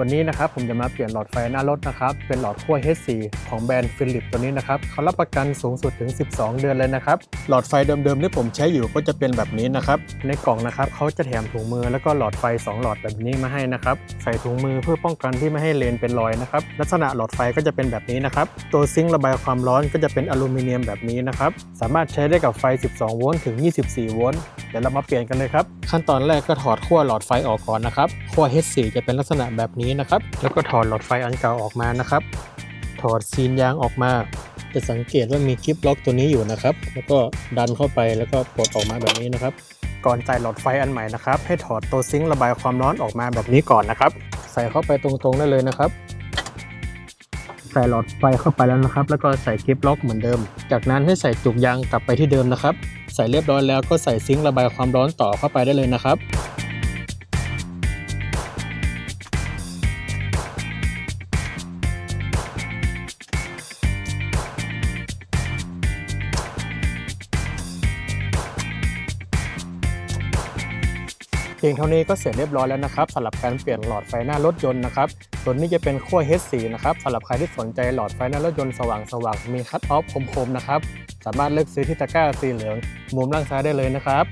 วันนี้นะครับผมจะมาเปลี่ยนหลอดไฟหน้ารถนะครับเป็นหลอดขั้ว H4 ของแบรนด์ฟิลิปตัวนี้นะครับเขารับประกันสูงสุดถึง 12 เดือนเลยนะครับหลอดไฟเดิมๆที่ผมใช้อยู่ก็จะเป็นแบบนี้นะครับในกล่องนะครับเขาจะแถมถุงมือแล้วก็หลอดไฟ 2 หลอดแบบนี้มาให้นะครับใส่ถุงมือเพื่อป้องกันที่ไม่ให้เลนเป็นรอยนะครับลักษณะหลอดไฟก็จะเป็นแบบนี้นะครับตัวซิงค์ระบายความร้อนก็จะเป็นอลูมิเนียมแบบนี้นะครับสามารถใช้ได้กับไฟ 12 โวลต์ถึง 24 โวลต์ ดี๋ยวเรามาเปลี่ยนกันเลยครับ ขั้นตอนแรกก็ถอดขั้วหลอดไฟออกก่อนนะครับขั้ว H4 จะเป็นลักษณะแบบนี้นะครับ แล้วก็ถอดหลอดไฟอันเก่าออกมานะครับ ถอดซีนยางออกมา จะสังเกตว่ามีคลิปล็อกตัวนี้อยู่นะครับ แล้วก็ดันเข้าไปแล้วก็ปลดออกมาแบบนี้นะครับ ก่อนใส่หลอดไฟอันใหม่นะครับ ให้ถอดตัวซิงค์ระบายความร้อนออกมาแบบนี้ก่อนนะครับ ใส่เข้าไปตรงๆได้เลยนะครับ ใส่หลอดไฟเข้าไปแล้วนะครับ แล้วก็ใส่คลิปล็อกเหมือนเดิม จากนั้นให้ใส่จุกยางกลับไปที่เดิมนะครับ ใส่เรียบร้อยแล้วก็ใส่ซิงค์ระบายความร้อนต่อเข้าไปได้เลยนะครับ พียงเท่านี้ก็เสร็จเรียบร้อยแล้วนะครับสำหรับการเปลี่ยนหลอดไฟหน้ารถยนต์นะครับส่วนนี้จะเป็นขั้ว H4 นะครับสำหรับใครที่สนใจหลอดไฟหน้ารถยนต์สว่างสว่างมีคัตออฟคมๆนะครับสามารถเลือกซื้อที่ตะกร้าสีเหลืองมุมล่างซ้ายได้เลยนะครับ